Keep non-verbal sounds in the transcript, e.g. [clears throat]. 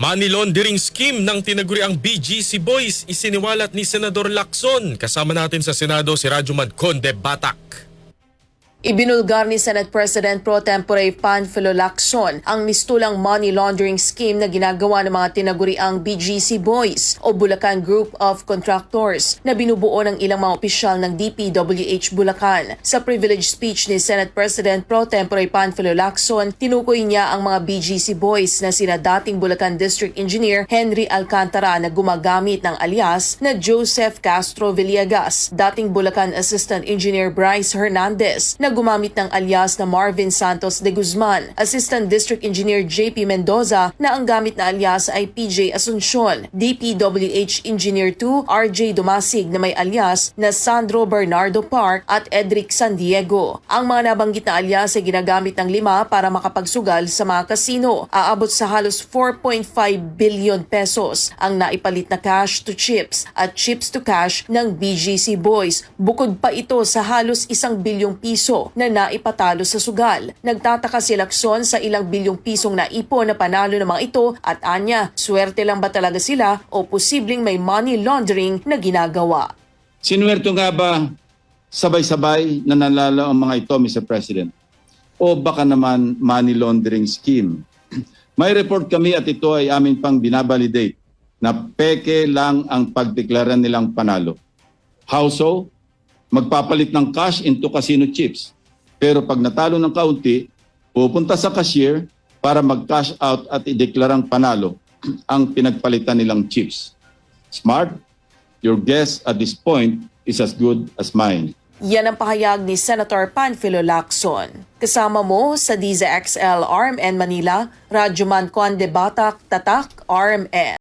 Money laundering scheme ng tinaguriang BGC Boys isiniwalat ni Senador Lacson. Kasama natin sa Senado si Rajuman Conde Batak. Ibinulgar ni Senate President Pro Tempore Panfilo Lacson ang mistulang money laundering scheme na ginagawa ng mga tinaguriang BGC Boys o Bulacan Group of Contractors na binubuo ng ilang mga opisyal ng DPWH Bulacan. Sa privilege speech ni Senate President Pro Tempore Panfilo Lacson, tinukoy niya ang mga BGC Boys na sina dating Bulacan District Engineer Henry Alcantara na gumagamit ng alias na Joseph Castro Villegas, dating Bulacan Assistant Engineer Bryce Hernandez na gumamit ng alias na Marvin Santos de Guzman, Assistant District Engineer JP Mendoza na ang gamit na alias ay PJ Asuncion, DPWH Engineer 2 RJ Dumasig na may alias na Sandro Bernardo Park at Edric San Diego. Ang mga nabanggit na alias ay ginagamit ng lima para makapagsugal sa mga kasino. Aabot sa halos 4.5 billion pesos ang naipalit na cash to chips at chips to cash ng BGC Boys. Bukod pa ito sa halos isang bilyong piso na naipatalo sa sugal. Nagtataka si Lacson sa ilang bilyong pisong naipon na panalo ng mga ito at anya, swerte lang ba talaga sila o posibleng may money laundering na ginagawa. Sinuwerto nga ba sabay-sabay na nanalo ang mga ito, Mr. President? O baka naman money laundering scheme? [clears throat] May report kami at ito ay amin pang binabalidate na peke lang ang pagdeklara nilang panalo. How so? Magpapalit ng cash into casino chips. Pero pag natalo ng kaunti, pupunta sa cashier para mag-cash out at ideklarang panalo [clears throat] ang pinagpalitan nilang chips. Smart? Your guess at this point is as good as mine. Yan ang pahayag ni Senator Panfilo Lacson. Kasama mo sa DZXL RMN Manila, Radyoman Conde Batak, Tatak, RMN.